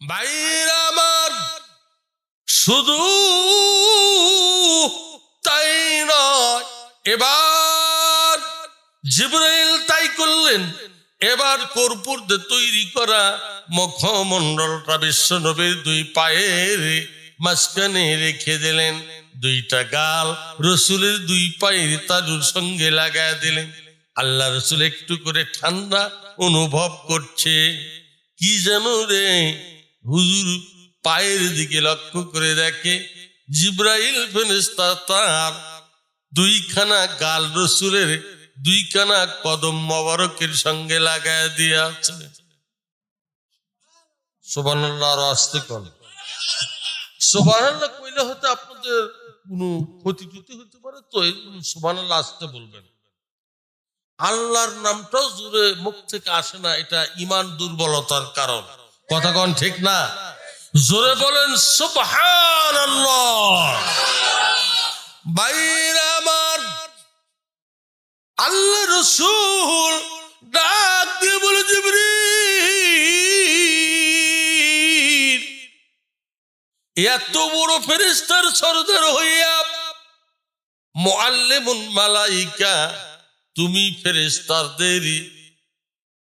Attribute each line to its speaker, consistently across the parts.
Speaker 1: ভাইরা আমার শুধু তাই নয়, এবার জিব্রাইল তাই করলেন, এবার কর্পূর তৈরি করা মুখমণ্ডলটা বিশ্ব নবীর দুই পায়ের মাঝখানে রেখে দিলেন, দুইটা গাল রসুলের দুই পায়ের তারুর সঙ্গে লাগায় দিলেন। আল্লাহ রসুল একটু করে ঠান্ডা অনুভব করছে, কি যেন রে হুজুর পায়ের দিকে লক্ষ্য করে দেখে জিব্রাইল ফেরেশতা তার দুইখানা গাল রসুলের দুইখানা কদম মোবারকের সঙ্গে লাগায় দিয়ে আছে। আসতে কইলে আপনাদের কোনো ক্ষতি টুতি হতে পারে, তো এই আসতে বলবেন। আল্লাহর নামটাও জুড়ে মুখ থেকে আসে না, এটা ইমান দুর্বলতার কারণ। কথা কন ঠিক না? জোরে বলেন সুবহান বাইরে আমার আল্লাহ রসুল ডাক দিয়ে বলে, জিবরিল, এত বড় ফেরেস্তার সরদার হইয়া মোয়াল্লেমুন মালাইকা, তুমি ফেরেস্তাদের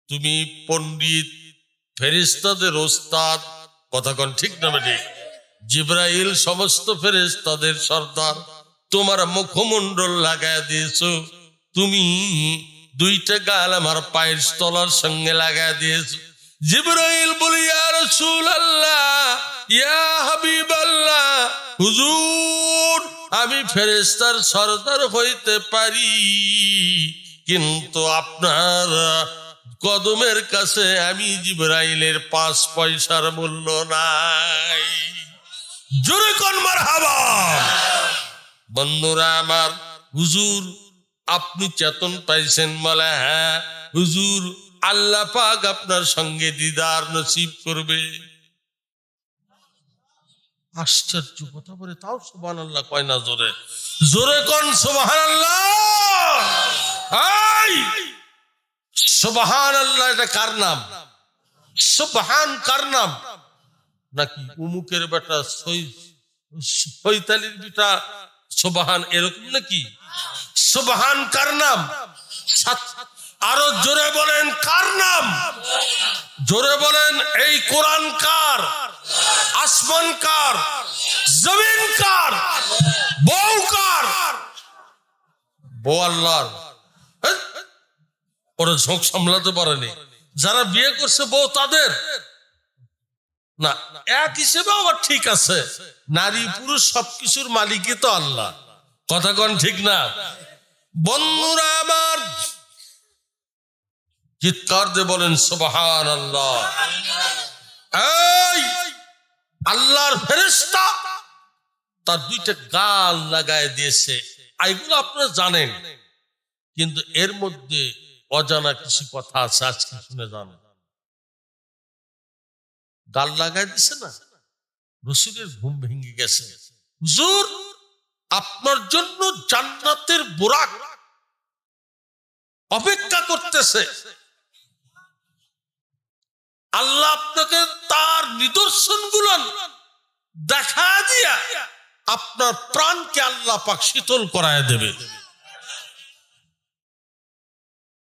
Speaker 1: তুমি পণ্ডিত ফেরেস্তাদের ওস্তাদ কথা কন ঠিক না ঠিক জিব্রাইল সমস্ত ফেরেস্তাদের সর্দার, তোমার মুখমণ্ডল লাগায় দিয়েছ। তুমি দুইটা গাল আমার পায়ের তলার সঙ্গে লাগায় দিয়েছ। জিব্রাইল বলি, ইয়া রাসূলুল্লাহ, ইয়া হাবিবাল্লাহ, হুজুর, আমি ফেরেস্তার সর্দার হইতে পারি। কিন্তু আপনার কদমের কাছে আমি জিব্রাইলের পাঁচ পয়সার মূল্য নাই। জোরে কোন মার হাবা বন্ধুরা আমার, হুজুর, আপনি চেতন পাইছেন বলে হ্যাঁ হুজুর, আল্লাহ পাক আপনার সঙ্গে দিদার নসিব করবে। আশ্চর্য কথা বলে, তাও সুবান আল্লাহ কয় না জোরে। জোরে কোন সুবাহান আল্লাহ সুবাহান আল্লাহ এটা কার নাম? সুবহান কার নাম? নাকি উমুকের বেটা সৈতালির বেটা সুবহান এরকম নাকি? সুবহান কার নাম? আরও জোরে বলেন, কার নাম? জোরে বলেন, এই কোরআন কার? আসমান কার? জমিন কার? বউ কার? বউ আল্লাহর। হ্যাঁ? ওরা ঝোঁক সামলাতে পারেনি। যারা বিয়ে করছে বউ তাদের। না, এক হিসেবে আবার ঠিক আছে। নারী, পুরুষ সবকিছুর মালিকই তো আল্লাহ। কথা কন ঠিক না? বন্ধুরা আমার, চিৎকার দিয়ে বলেন সুবহান আল্লাহ আল্লাহর ফেরেশতা তার দুইটা গাল লাগায় দিয়েছে। এগুলো আপনারা জানেন। কিন্তু এর মধ্যে অজানা কিছু কথা আছে, আজকে শুনে জানেন গাল লাগাই দিছে না? রসুলের ঘুম ভেঙে গেছে। হুজুর, আপনার জন্য জান্নাতের বোরাক অপেক্ষা করতেছে। আল্লাহ আপনাকে তার নিদর্শন দেখা দিয়া আপনার প্রাণকে আল্লাহ পাক শীতল করায় দেবে।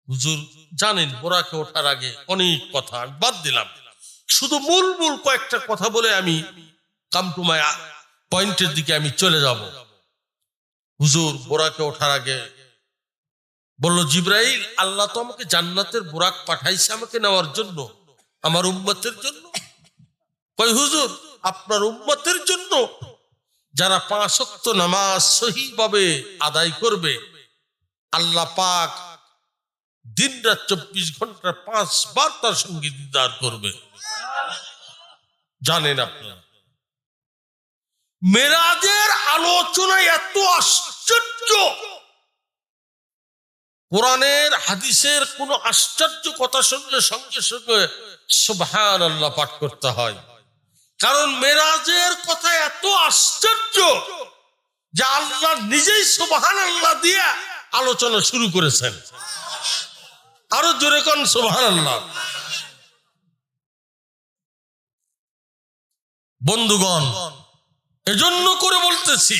Speaker 1: হুজুর জানেন বোরাকে ওঠার আগে অনেক কথা বাদ দিলাম। শুধু মূল মূল কয়েকটা কথা বলে আমি কাম টু মাই পয়েন্টের দিকে আমি চলে যাব। হুজুর বোরাকে ওঠার আগে বলল, জিব্রাইল, আল্লাহ তো আমাকে জান্নাতের বোরাক পাঠাইছে আমাকে নেওয়ার জন্য, আমার উম্মতের জন্য। কই হুজুর, আপনার উম্মতের জন্য যারা পাঁচ ওয়াক্ত নামাজ সহিভাবে আদায় করবে, আল্লাহ পাক দিন রাত চব্বিশ ঘণ্টা পাঁচবার তার সঙ্গে দিদার করবে। জানেন আপনারা, মেরাজের আলোচনা এত আশ্চর্য। কোরআনের, হাদিসের কোন আশ্চর্য কথা শুনলে সঙ্গে সঙ্গে সুবহান আল্লাহ পাঠ করতে হয়। কারণ মেরাজের কথা এত আশ্চর্য যে আল্লাহ নিজেই সুবহান আল্লাহ দিয়ে আলোচনা শুরু করেছেন। আরও জোরে কোন আল্লাহ বন্ধুগণ, এজন্য করে বলতেছি,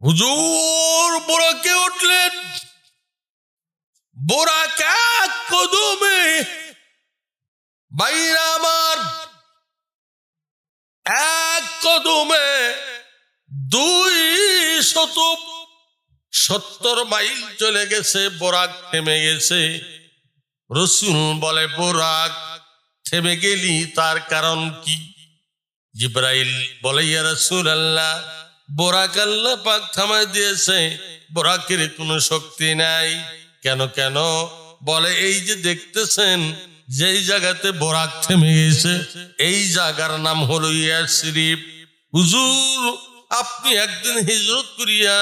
Speaker 1: হুজুর বোরাকে উঠলেন। বোরাক কদমে বাইরা আমার এক কদমে দুই শত সত্তর মাইল চলে গেছে, বোরাক থেমে গেছে। রসুল বলে, বোরাক থেমে গেলি, তার কারণ কি? জিব্রাইল বলে, ইয়া রসুল আল্লাহ বোরাক আল্লাহ পাক থামায় দিয়েছে। বোরাকের কোনো শক্তি নাই। কেন কেন? বলে, এই যে দেখতেছেন, যেই জায়গাতে বোরাক থেমে গেছে, এই জায়গার নাম হলো ইয়াশরিফ হুজুর আপনি একদিন হিজরত করিয়া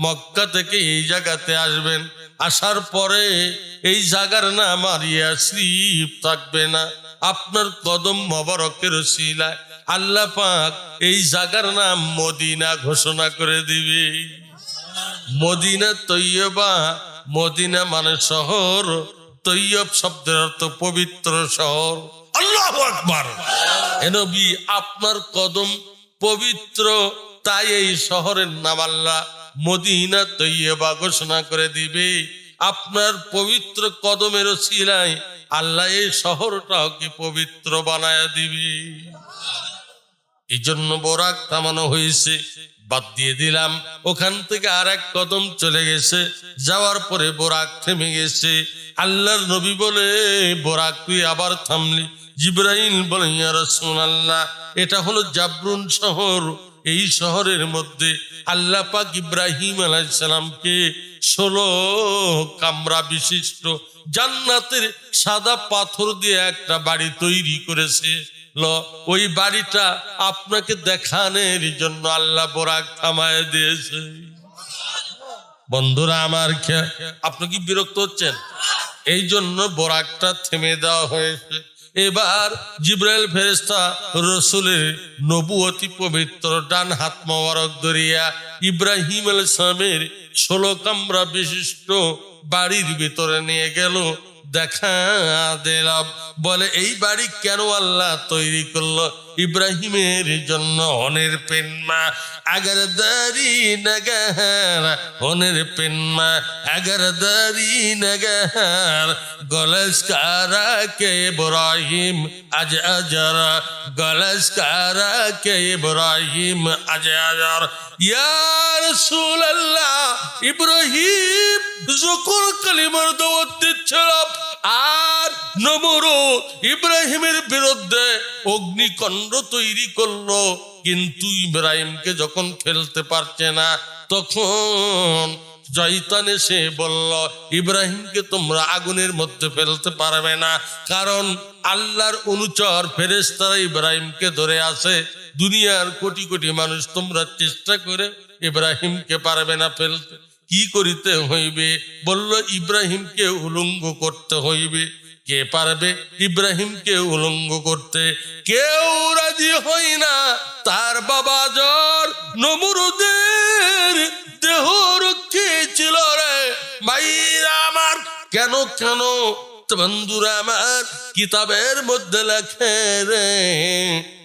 Speaker 1: মক্কা থেকে এই জায়গাতে আসবেন। আসার পরে এই জায়গার নাম আর ইয়াশরিফ থাকবে না। আপনার কদম মোবারকের শিলায় আল্লাহ পাক এই জায়গার নাম মদিনা ঘোষণা করে দিবে। মদিনা তৈয়বা, মদিনা মানে শহর। তৈয়ব শব্দের অর্থ পবিত্র শহর। আল্লাহ আকবার। এ নবী, আপনার কদম পবিত্র তাই এই শহরের নাম আল্লাহ মদিনা তৈয়বা ঘোষণা করে দিবে। আপনার পবিত্র কদমের শিলায় আল্লাহ এই শহরটাও কি পবিত্র বানায় দিবে। এই জন্য বোরাক থামানো হয়েছে, বাদ দিয়ে দিলাম। ওখান থেকে আর এক কদম চলে গেছে, যাওয়ার পরে বোরাক থেমে গেছে। আল্লাহর নবী বলে, বোরাক, তুই আবার থামলি। জিব্রাহিম বলে, ইয়া রাসূলুল্লাহ, এটা হলো জাবরুন শহর। এই শহরের মধ্যে আল্লাহ পাক ইব্রাহিম আলাইসালামকে ষোলো কামরা বিশিষ্ট জান্নাতের সাদা পাথর দিয়ে একটা বাড়ি তৈরি করেছে। ওই বাড়িটা আপনাকে দেখানোর জন্য আল্লাহ বোরাক থামায় দিয়েছে। বন্ধুরা আমার আপনি কি বিরক্ত হচ্ছেন? এই জন্য বোরাকটা থেমে দেওয়া হয়েছে। এবার জিব্রাইল ফেরেস্তা রসুলের নবুয়তি পবিত্র ডান হাত মোবারক ধরিয়া ইব্রাহিম আল ইসলামের ষোলো কামরা বিশিষ্ট বাড়ির ভিতরে নিয়ে গেল। দেখা দিলাম। বলে, এই বাড়ি কেন আল্লাহ তৈরি করল? ইব্রাহিমের জন্য অনের পেনমা, আগার দারি নগার অনের পেনমা, আগার দারি নগার গলস কারা কে ইব্রাহিম আজ আজর গলস কারা কে ইব্রাহিম আজ আজর। ইয়া রাসূলুল্লাহ, ইব্রাহিম যখন কালিমার দাওয়াত দিচ্ছিল আর নমরু ইব্রাহিমের বিরুদ্ধে অগ্নিকণ্ড তৈরি করল। কিন্তু ইব্রাহিমকে যখন ফেলতে পারছে না, তখন জয়তান এসে বলল, ইব্রাহিমকে তোমরা আগুনের মধ্যে ফেলতে পারবে না, কারণ আল্লাহর অনুচর ফেরেস্তারা ইব্রাহিমকে ধরে আছে। দুনিয়ার কোটি কোটি মানুষ তোমরা চেষ্টা করে ইব্রাহিমকে পারবে না ফেলতে। কি করিতে হইবে? বলল, ইব্রাহিমকে উলঙ্গ করতে হইবে। কে পারবে ইব্রাহিমকে উলঙ্গ করতে? কেউ রাজি হই না। তার বাবা জ্বর, নমরুদের দেহ রক্ষে ছিল রে। ভাইরা আমার, কেন কেন? বন্ধুরা আমার, কিতাবের মধ্যে লেখে রে,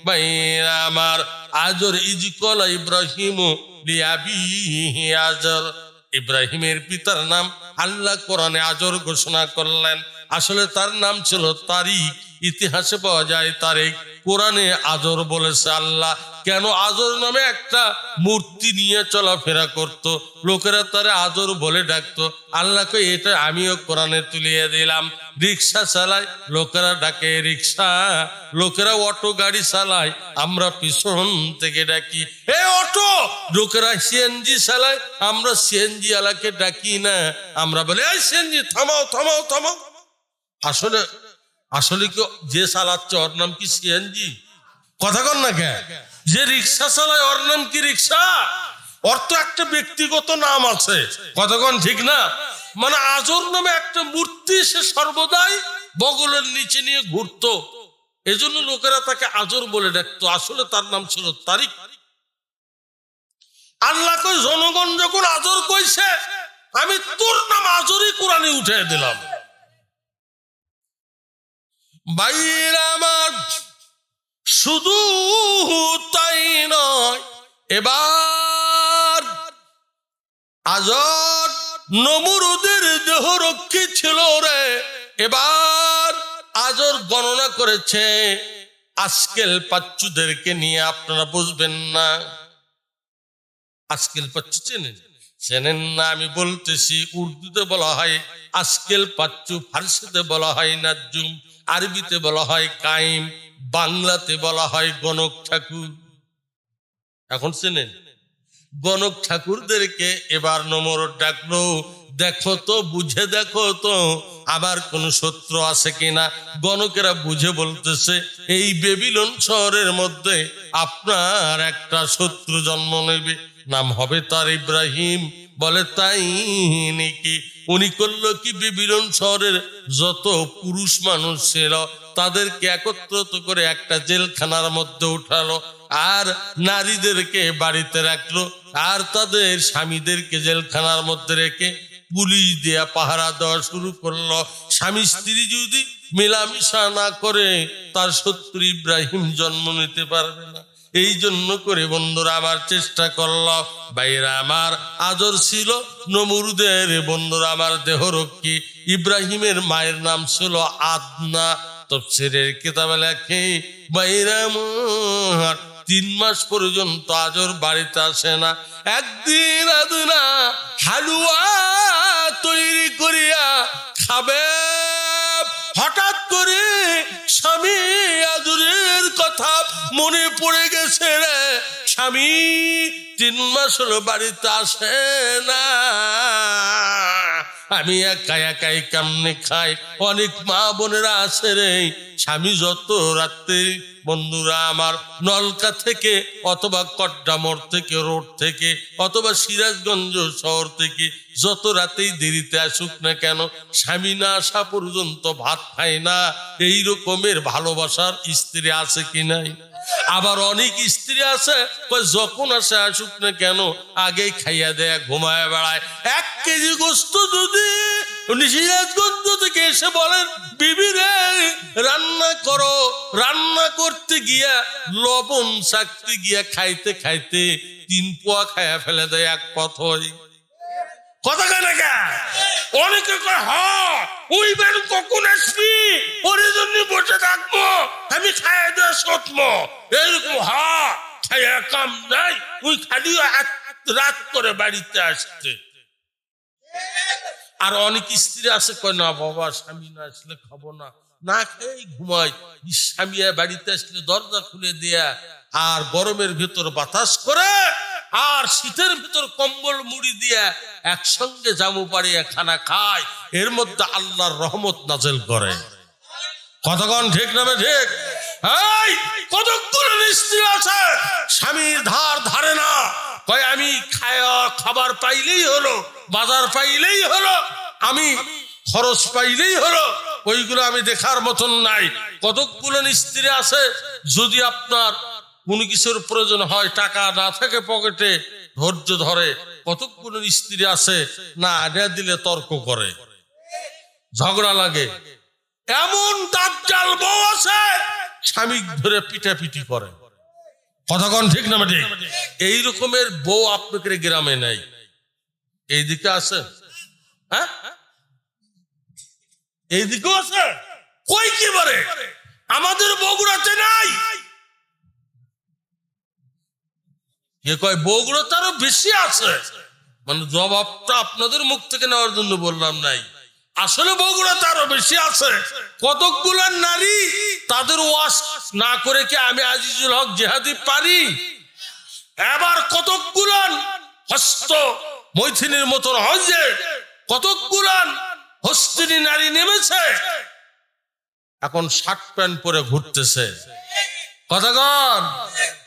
Speaker 1: ভাইরা আমার, আজর ইজকল ইব্রাহিম লিয়াবিহি আজর। ইব্রাহিমের পিতার নাম আল্লাহ কোরআনে আজর ঘোষণা করলেন। আসলে তার নাম ছিল তারিক ইতিহাসে পাওয়া যায় তারিক কোরআনে আজর বলেছে আল্লাহ, কেন আজর নামে একটা মূর্তি নিয়ে চলাফেরা করত? লোকেরা তারে আজর বলে ডাকতো। আল্লাহকে এটা আমিও কোরআনে তুলিয়ে দিলাম। রিক্সা চালায়, লোকেরা ডাকে, রিক্সা, লোকেরা অটো গাড়ি চালায়, আমরা পিছন থেকে ডাকি, এ অটো, লোকেরা সিএনজি চালায়, আমরা সিএনজি আলাকে ডাকি না। আমরা বলি, এই সিএনজি, থামাও থামাও থামাও। আসলে আসলে কি যে চালাচ্ছে ওর নাম কি সিএনজি কথা কর না কে? যে রিক্সা চালায় ওর নাম কি রিক্সা? ওর তো একটা ব্যক্তিগত নাম আছে। কতক্ষণ ঠিক না? মানে আজর নামে একটা মূর্তি সে সর্বদাই বগলের নিচে নিয়ে ঘুরতো। এজন্য লোকেরা তাকে আজর বলে ডাকতো। আসলে তার নাম ছিল তারিক। আল্লাহ জনগণ যখন আজর কইছে, আমি তোর নাম আজরই কোরআনে উঠে দিলাম। বাইর আমার শুধু তাই নয়, এবার আজর নমরুদের দেহ রক্ষী ছিল রে, এবার আজর গণনা করেছে আজকেল পাচ্চুদেরকে নিয়ে আপনারা বুঝবেন না। আজকেল পাচ্চু চেনেন? চেনেন না, আমি বলতেছি, উর্দুতে বলা হয় আজকেল পাচ্চু, ফার্সিতে বলা হয় নাজুম আরবিতে বলা হয় কাইম বাংলাতে বলা হয় গণক ঠাকুর। এখন চেনেন গণক ঠাকুরদেরকে এবার নমর ডাকলো, দেখো তো, বুঝে দেখো তো, আবার কোন শত্রু আছে কিনা? গণকেরা বুঝে বলতেছে, এই বেবিলন শহরের মধ্যে আপনার একটা শত্রু জন্ম নেবে। নাম হবে তার ইব্রাহিম। বলে, তাই নাকি উনি কি? শহরের যত পুরুষ মানুষ ছিল, তাদেরকে একত্রিত করে একটা জেলখানার মধ্যে উঠালো আর নারীদেরকে বাড়িতে রাখল আর তাদের স্বামীদেরকে জেলখানার মধ্যে রেখে পুলিশ দেয়া পাহারা দেওয়া শুরু করল। স্বামী স্ত্রী যদি মেলামেশা না করে, তার শত্রু ইব্রাহিম জন্ম নিতে পারবে না। এই জন্য করে বন্ধুরা আবার চেষ্টা করল। বাইরা আমার আদর ছিল, নমরুদের বন্ধুরা আমার দেহরক্ষী। ইব্রাহিমের মায়ের নাম ছিল আদনা। তফসিরের কিতাবে লেখে বাইরা আমার, তিন মাস পর্যন্ত আজর বাড়িতে আসে না। একদিন আদনা হালুয়া তৈরি করিয়া খাবে। হঠাৎ করে স্বামী আদুরের কথা মনে পড়ে গেছে রে। স্বামী, তিন মাস হলো বাড়িতে আসে না। আমি একা একাই কেমনে খাই? অনেক মা বোনেরা আছে রে। স্বামী যত রাত্রে, বন্ধুরা আমার নলকা থেকে অথবা কড্ডামোড় থেকে, রোড থেকে, অথবা সিরাজগঞ্জ শহর থেকে যত রাতেই দেরিতে আসুক না কেন, স্বামী না আসা পর্যন্ত ভাত খায় না। এই রকমের ভালোবাসার স্ত্রী আছে কি নাই? আবার অনেক স্ত্রী আছে যখন আসে আসুক না কেন, আগেই খাইয়া দেয়, ঘুমায় বেড়ায়। এক কেজি গোস্ত যদি থেকে এসে বলেন রান্না করো। রান্না করতে গিয়া লবণ চাকতে গিয়া খাইতে খাইতে তিন পোয়া খাইয়া ফেলে দেয় এক পথই। কথা কেন অনেকে কয় হ ওই বের কখন আসবি? ওর জন্য বসে থাকব। আমি খাইয়া দেওয়া সত্ম এরকম হ খাইয়া কাম নাই। ওই খালি রাত করে বাড়িতে আসতে। আর অনেক স্ত্রী আছে, কয়, না বাবা, স্বামী না আসলে খাব না। না খেয়ে ঘুমাই। স্বামী বাড়িতে আসলে দরজা খুলে দেয়া। আর গরমের ভেতর বাতাস করে আর শীতের ভিতর কম্বল মুড়ি দিয়ে একসঙ্গে জামু পাড়িয়া খানা খায়, এর মধ্যে আল্লাহর রহমত নাজেল করে। কতক্ষণ ঠিক নামে ঠিক? এই, কতক্ষণ স্ত্রী আছে? স্বামীর ধার ধারে না। কয়, আমি খায়া খাবার পাইলেই হলো, বাজার পাইলেই হলো, আমি খরচ পাইলেই হলো, ওইগুলো আমি দেখার মতন নাই। কতকগুলো স্ত্রী আছে, যদি আপনার কোনো কিছুর প্রয়োজন হয়, টাকা না থাকে পকেটে, ধৈর্য ধরে। কতকগুলো স্ত্রী আছে না আডা দিলে তর্ক করে। ঝগড়া লাগে। এমন দাজ্জাল বউ আছে, স্বামী ধরে পিটাপিটি করে। কতক্ষণ ঠিক না ঠিক এই রকমের বউ আপনাদের গ্রামে নাই। এইদিকে আছে? হ্যাঁ? এইদিকেও আছে? কই কি বলে? আমাদের বগুড়াতে নাই। কে কয়, বগুড়া তারও বেশি আছে। মানে জবাবটা আপনাদের মুখ থেকে নেওয়ার জন্য বললাম নাই। আসলে বগুড়া তারও বেশি আছে। কতকগুলো নারী তাদের ওয়াশ না করে কি আমি আজিজুল হক জেহাদি পারি? এবার কতকগুলান হস্ত মৈথিনীর মতন হজে কতকগুলান হস্তিনী নারী নেমেছে, এখন শার্ট প্যান্ট পরে ঘুরতেছে। কতক্ষণ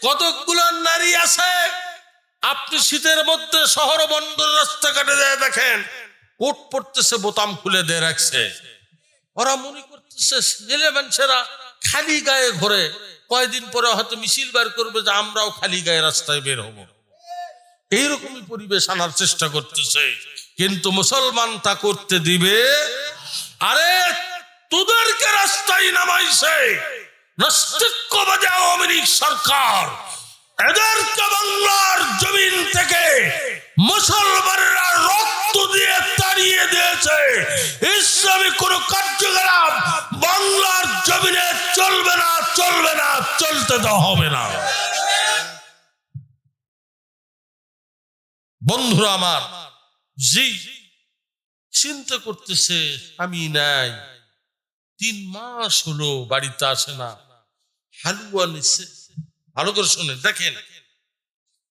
Speaker 1: কতকগুলো নারী আছে, আপনি শীতের মধ্যে শহর বন্দর রাস্তাঘাটে যায় দেখেন কোট পড়তেছে, বোতাম খুলে দিয়ে রাখছে। ওরা মনে করতেছে, ছেলে মানুষেরা খালি গায়ে ঘোরে। কয়দিন পরে হয়তো মিছিল বার করবে যে আমরাও খালি গায়ে রাস্তায় বের হব। এইরকমই পরিবেশ আনার চেষ্টা করতেছে। কিন্তু মুসলমান তা করতে দিবে, আরে, তোদেরকে রাস্তায় নামাইছে। নাস্তিক্যবাদী আওয়ামী লীগ সরকার। এদেরকে বাংলার জমিন থেকে মুসলমানেরা রক্ত দিয়ে তাড়িয়ে দিয়েছে। ইসলামী কোন কার্যকলাপ বাংলার জমিনে চলবে না চলবে না, চলতে দেওয়া হবে না। বন্ধুরা আমার, জি, চিন্তা করতেছে, আমি নাই। তিন মাস হলো বাড়িতে আসে না। হালুয়া নিচ্ছে ভালো করে শুনেন, দেখেন।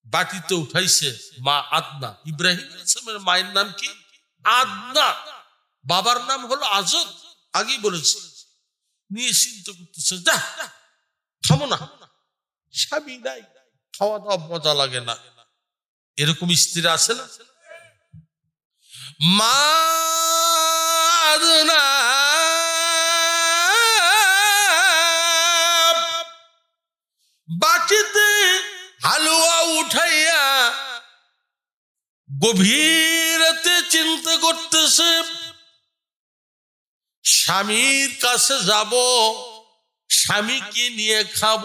Speaker 1: বাটিতে উঠাইছে মা আদনা। ইব্রাহিম ইসলামের মায়ের নাম কি? আদনা। বাবার নাম হলো আজদ আগেই বলেছি। নিয়ে চিন্তা করতেছে, যা, থামো না। স্বামী নাই খাওয়া দাওয়া মজা লাগে না। এরকম স্ত্রী আছে না? মা আদনা গভীরতে চিন্তা করতেছে, স্বামীর কাছে যাব স্বামীকে নিয়ে খাব?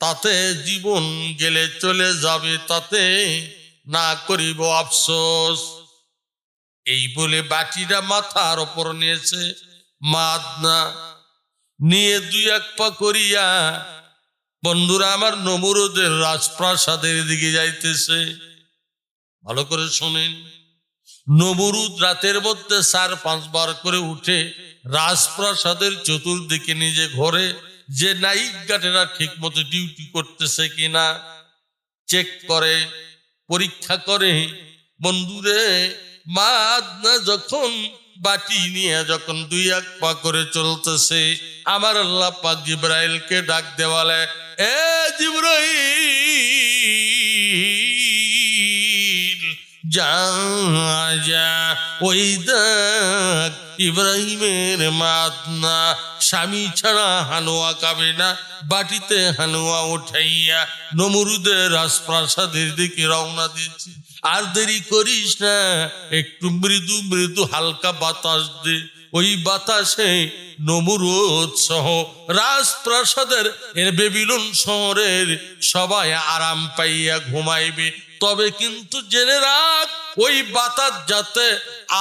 Speaker 1: তাতে জীবন গেলে চলে যাবে, তাতে না করিব আফসোস। এই বলে বাটিটা মাথার ওপর নিয়েছে, মাদনা নিয়ে দুই এক পা করিয়া, বন্ধুরা, আমার নমরুদের রাজপ্রাসাদের দিকে যাইতেছে। ভালো করে শোনেন। নবরুদ রাতের মধ্যে চার পাঁচবার করে উঠে রাজপ্রাসাদের চতুর্দিকে নিজে ঘরে যে নাইক গাটেরা ঠিক মতো ডিউটি করতেছে কিনা। চেক করে, পরীক্ষা করে, বন্ধুরে মা যখন বাটি নিয়ে যখন দুই এক পা করে চলতেছে, আমার আল্লাহ পাক জিব্রাইলকে ডাক দেওয়ালে, এ জিব্রাইল! ইব্রাহিমের মাতনা। স্বামী ছাড়া হানুয়া কাবে না, বাটিতে হানুয়া উঠাইয়া নমরুদের রাজপ্রাসাদের দিকে রওনা দিয়েছে। আর দেরি করিস না, একটু মৃদু মৃদু হালকা বাতাস দে। ওই বাতাসে নমরুদ সহ রাজপ্রাসাদের বেবিলন শহরের সবাই আরাম পাইয়া ঘুমাইবে। তবে কিন্তু জেনে রাখ, ওই বাতাস যাতে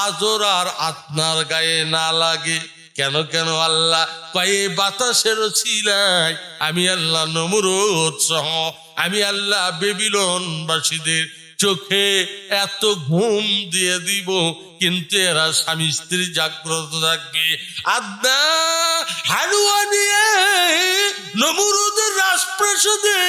Speaker 1: আজর আর আপনার গায়ে না লাগে। কেন কেন আল্লাহ কয়ে বাতাসের ছিলাই আমি আল্লাহ নমরুদ সহ, আমি আল্লাহ বেবিলন বেবিলনবাসীদের চোখে এত ঘুম দিয়ে দিব কিন্তু এরা স্বামী স্ত্রী জাগ্রত থাকবে আদা, হালুয়া নিয়ে নমরুদের রাজপ্রাসাদে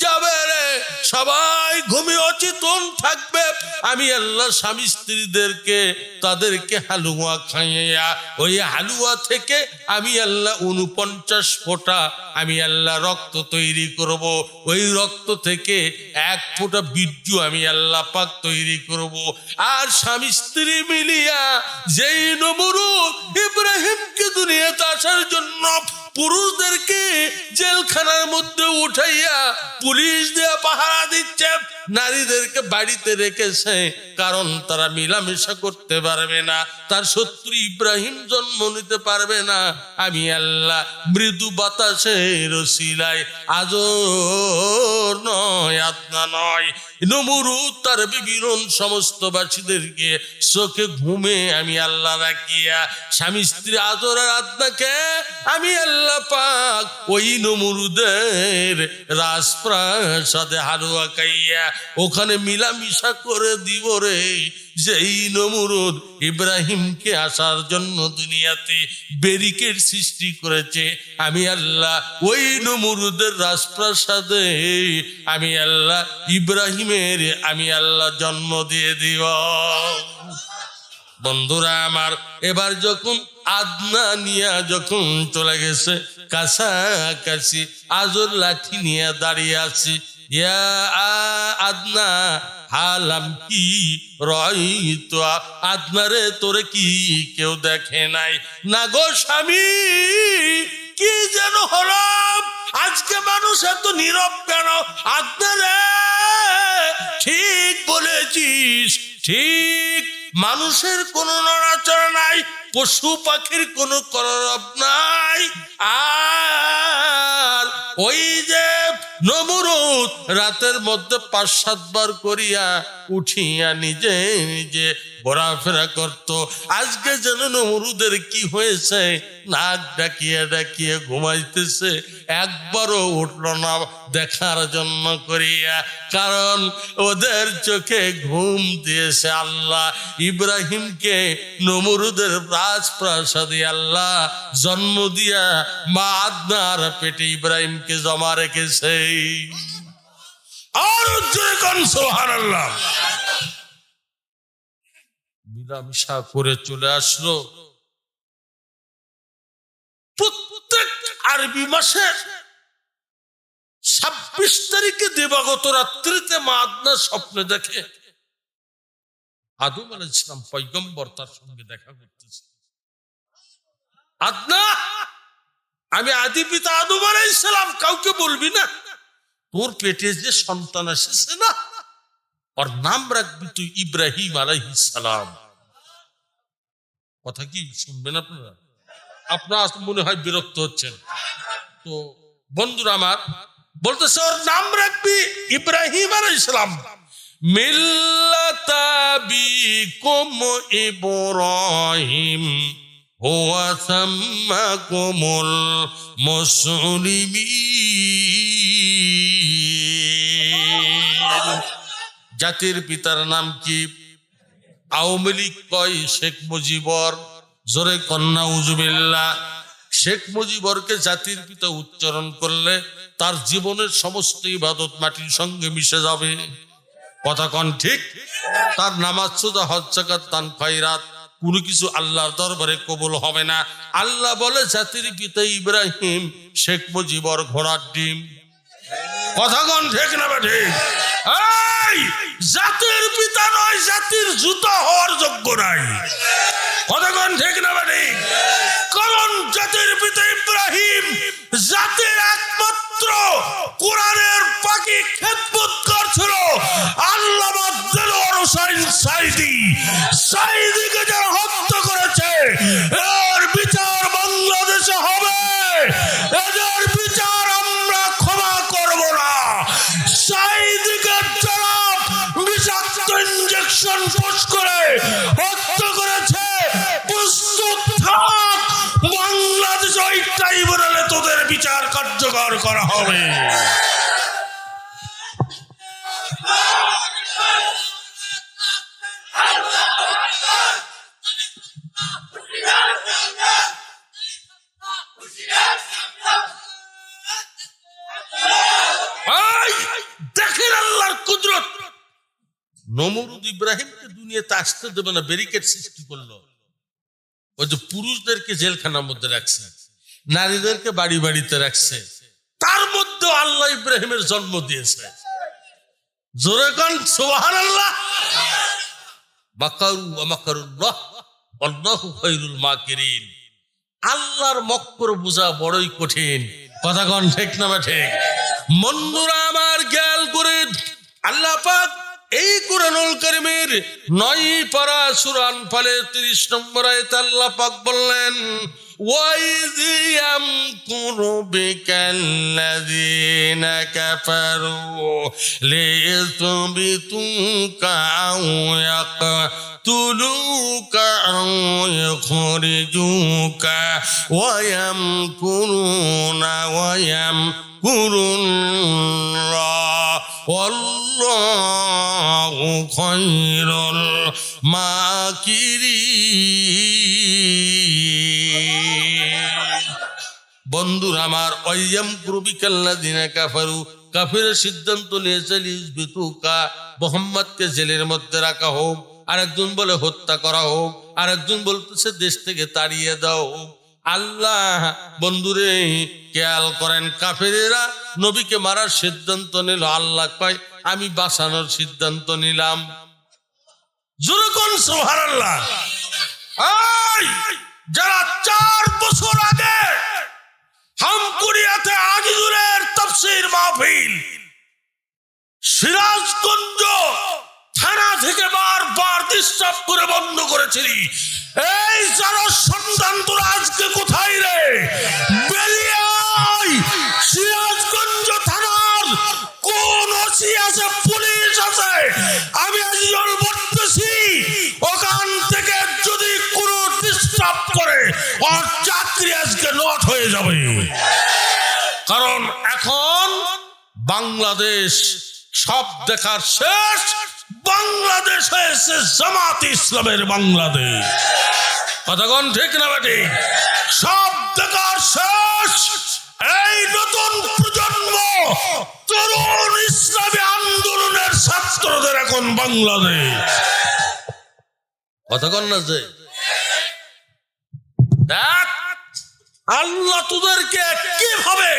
Speaker 1: যাবে রে। সবাই ঘুমে অচেতন থাকবে। আমি আল্লাহ স্বামী স্ত্রীদেরকে, তাদেরকে হালুয়া খাইয়া, ওই হালুয়া থেকে আমি আল্লাহ উনপঞ্চাশ ফোঁটা আমি আল্লাহ রক্ত তৈরি করব। ওই রক্ত থেকে এক ফোঁটা বীর্য আমি আল্লাহ পাক তৈরি করব। আর স্বামী স্ত্রী মিলিয়া যেই নমরুদ ইব্রাহিমকে দুনিয়াতে আসার জন্য পুরুষদেরকে জেলখানার মধ্যে উঠাইয়া পুলিশ দিয়ে পাহারা দিচ্ছে। নারীদেরকে বাড়িতে রেখেছে, কারণ তারা মিলামেশা করতে পারবে না। তার শত্রু ইব্রাহিম জন্ম নিতে পারবে না। আমি আল্লাহ মৃদু বাতাসের রসিলায় আজ নয়, আত্মা নয়। নমরুদ তার বিবরণ সমস্ত বাসীদেরকে চোখে ঘুমে আমি আল্লাহ রাখিয়া স্বামী স্ত্রী আদরের আত্মাকে আমি আল্লাহ পাক ওই নমরুদের রাজপ্রাসাদে হারুয়া খাইয়া ওখানে মিলামিশা করে দিব রে। যেই নমরুদ ইব্রাহিমকে আসার জন্য দুনিয়াতে ব্যারিকেড সৃষ্টি করেছে, আমি আল্লাহ ওই নমরুদের রাজপ্রাসাদে, আমি আল্লাহ ইব্রাহিমের, আমি আল্লাহ জন্ম দিয়ে দিব। বন্ধুরা আমার, এবার যখন আদনা নিয়া যখন চলে গেছে, কাছাকাছি আজর লাঠি নিয়ে দাঁড়িয়ে আছি আদনা, হালাম কি রহিত আদনারে তোরে কি কেউ দেখে নাই? না গো স্বামী, কি যেন হলো আজকে মানুষ এত নীরব কেন? আদনারে ঠিক বলেছিস, ঠিক। মানুষের কোনো নড়াচড়া নাই, পশু পাখির কোনো করব নাই। আর ওই যে নমরুদ রাতের মধ্যে পাঁচ সাতবার করিয়া উঠিয়া নিজে নিজে ঘোরাফেরা করত। আজকে যেন নমরুদের কি হয়েছে? নাক ডাকিয়ে ডাকিয়ে ঘুমাইতেছে। একবারও উঠল না দেখার জন্য করিয়া। কারণ ওদের চোখে ঘুম দিয়েছে আল্লাহ। ইব্রাহিমকে নমরুদের রাজপ্রাসাদে আল্লাহ জন্ম দিয়া মা আদনার পেটে ইব্রাহিমকে জমা রেখেছে। মিলামিশা করে চলে আসলো। প্রত্যেক আরবি মাসের ছাব্বিশ তারিখে দেবাগত রাত্রিতে মা আদনা স্বপ্নে দেখে। আদম আল ইসলাম পৈগম্বর তার সঙ্গে দেখা করতেছে। আদনা! আমি আদি পিতা আদম আল ইসলাম কাউকে বলবি না? তোর পেটে যে সন্তান এসেছে না, ওর নাম রাখবি তুই ইব্রাহিম আলাইহিস সালাম কথা কি শুনবেন আপনারা? আপনার মনে হয় বিরক্ত হচ্ছেন। তো বন্ধুরা আমার, বলতেছে ওর নাম রাখবি ইব্রাহিম আলাইহিস সালাম মিল্লাতাবিকুম ইব্রাহিম। হুয়া সাম্মাকুমুল মুসলিমিন। জাতির পিতার নাম কি? আওয়ামী লীগ কয়? শেখ মুজিবর। জোরে কন্যা উজুবিল্লা শেখ মুজিবরকে জাতির পিতা উচ্চারণ করলে তার জীবনের সমস্ত ইবাদত মাটির সঙ্গে মিশে যাবে। কথা কন ঠিক? তার নামাজ সুদা হজ জাকাত, দান খয়রাত। কোনো কিছু আল্লাহর দরবারে কবুল হবে না। আল্লাহ বলে, জাতির পিতা ইব্রাহিম, শেখ মুজিবর ঘোড়ার ডিম। কথাগণ ঠিক না ঠিক? জাতির পিতা নয়, জাতির জুতো হওয়ার যোগ্য নাই। কথাগণ ঠিক না ঠিক? করা হবে। নমরুদ ইব্রাহিমকে দুনিয়াতে আসতে দেবে না ব্যারিকেড সৃষ্টি করল। ওই যে পুরুষদেরকে জেলখানার মধ্যে রাখছে, নারীদেরকে বাড়ি বাড়িতে রাখছে। তার মধ্যে আল্লাহ ইব্রাহিমের জন্ম দিয়েছে। জোরে কন সুবহান আল্লাহ মাকিরিন। আল্লাহর মক্কর বোঝা বড়ই কঠিন। কথা কন, ঠিক না ঠিক? বন্ধুরা, আমার জ্ঞান করে আল্লাহ পাক এই কোরআনুল কারিমের নয় পারা সুরান ফালে তিরিশ নম্বর আয়ত আল্লাহ পাক বললেন وَإِذْ يَمْكُرُ بِكَ الَّذِينَ كَفَرُوا لِيُثْبِتُوكَ أَوْ يَقْتُلُوكَ أَوْ يُخْرِجُوكَ وَيَمْكُرُونَ وَيَمْكُرُ اللَّهُ والله خير الماكرين বন্ধুরা আমার অয়্যাম ক্রুবিকাল্লা দিনা কাফারু কাফের সিদ্ধান্ত নিয়েছে লিজবিতুকা মোহাম্মদকে জেলের মধ্যে রাখা হোক আরেকজন বলে হত্যা করা হোক আরেকজন বলতেছে দেশ থেকে তাড়িয়ে দাও হোক আল্লাহ বন্ধুরে, খেয়াল করেন, কাফেরেরা নবীকে মারার সিদ্ধান্ত নিল, আল্লাহ কয়, আমি বাঁচানোর সিদ্ধান্ত নিলাম। জুরুকন সুবহানাল্লাহ? এই, যারা চার বছর আগে হামকুড়িয়াতে আজিজুলের তাফসীর মাহফিল, সিরাজগঞ্জ থানা থেকে বারবার ডিস্টার্ব করে বন্ধ করেছিলি এই যারা সন্তান, তোরা আজকে কোথায় রে? আয়! সিরাজগঞ্জ থানার ওসি আছে পুলিশ আছে? আমি আজিজল বলতেছি ওখান থেকে যদি কোনো ডিস্টার্ব করে, ওর চাকরি আজকে নট হয়ে যাবে। কারণ এখন বাংলাদেশ সব দেখার শেষ বাংলাদেশ হয়েছে জামাত ইসলামের বাংলাদেশ। কথাগণ ঠিক না বেটি? সব শেষ। এই নতুন প্রজন্ম তরুণ ইসলামী আন্দোলনের ছাত্রদের এখন বাংলাদেশ। কথাগণ না যে? দেখ, আল্লাহ তোদেরকে কীভাবে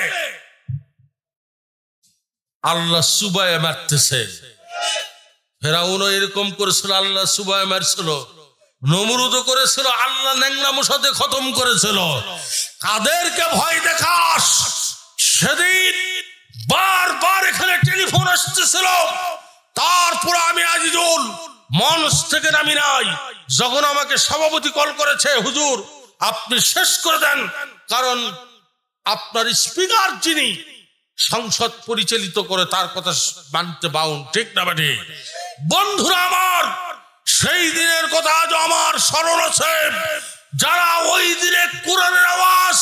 Speaker 1: আল্লাহ সুবায় মারতেছে। ফেরাউনও এরকম করেছিল, আল্লাহ সুবায় মারছিল। নমরুদ করেছিল, আল্লাহ ন্যাংলা মশাতে খতম করেছিল। কাদেরকে ভয় দেখাস? সেদিন বারবার এখানে টেলিফোন আসতেছিল। তারপর আমি আজিজুল, মঞ্চ থেকে নামি নাই। যখন আমাকে সভাপতি কল করেছে, হুজুর, আপনি শেষ করে দেন, কারণ আপনার স্পিকার যিনি সংসদ পরিচালিত করে, তার কথা মানতে বাউন, ঠিক না বাটে বন্ধুরা আমার, সেই দিনের কথা আজ আমার স্মরণ আছে। যারা ওই দিনে কোরআনের আওয়াজ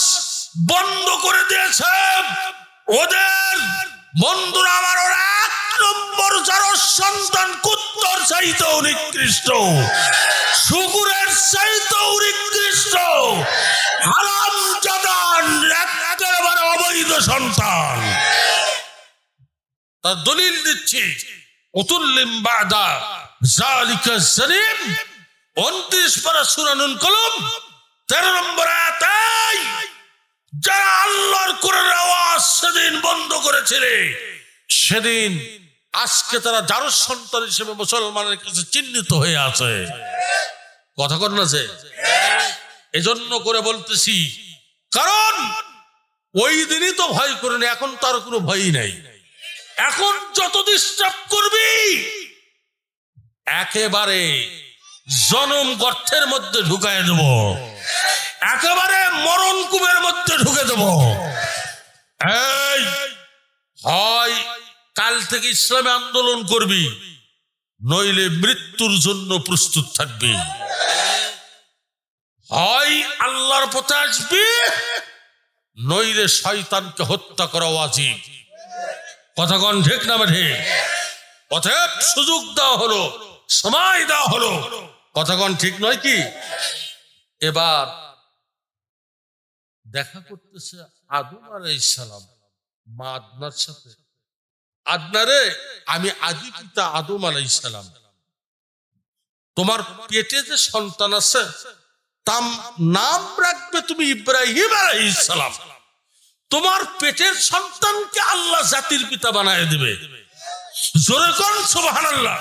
Speaker 1: বন্ধ করে দিয়েছে, ওদের বন্ধুরা আমার ওরা এক নম্বর যারা সন্তান কুত্তর চাইতেও নিকৃষ্ট, শুকুরের চাইতেও নিকৃষ্ট, হারাম জাদান একেবারে অবৈধ সন্তান। তার দলিল দিচ্ছি কলম, তেরো আওয়াজ সেদিন বন্ধ করেছিলে। সেদিন আজকে তারা যার সন্তান হিসেবে মুসলমানের কাছে চিহ্নিত হয়ে আছে। কথা কর না যে? এজন্য করে বলতেছি, কারণ ওই দিনই তো ভয় করেনি, এখন তার কোনো ভয়ই নাই। এখন যত ডিস্টার্ব করবি, একেবারে জনম গর্তের মধ্যে ঢুকায় দেব। একেবারে মরণ কুবের মধ্যে ঢুকে দেব। হয় কাল থেকে ইসলামে আন্দোলন করবি, নইলে মৃত্যুর জন্য প্রস্তুত থাকবি। হয় আল্লাহর পথে আসবি, নইলে শয়তানকে হত্যা করা কথাগণ ঠিক না ঠিক? অতএব সুযোগ দেওয়া হলো, সময় দেওয়া হলো। কথাগণ ঠিক নয় কি? এবার দেখা করতেছে আদম সালাম, মা আদনার সাথে। আদনারে, আমি আদি পিতা আদম সালাম। তোমার পেটে যে সন্তান আছে তাম নাম রাখবে তুমি ইব্রাহিম আলাইহিস সালাম। তোমার পেটের সন্তানকে আল্লাহ জাতির পিতা বানায় দিবে। জোরে কোন সুবহানাল্লাহ।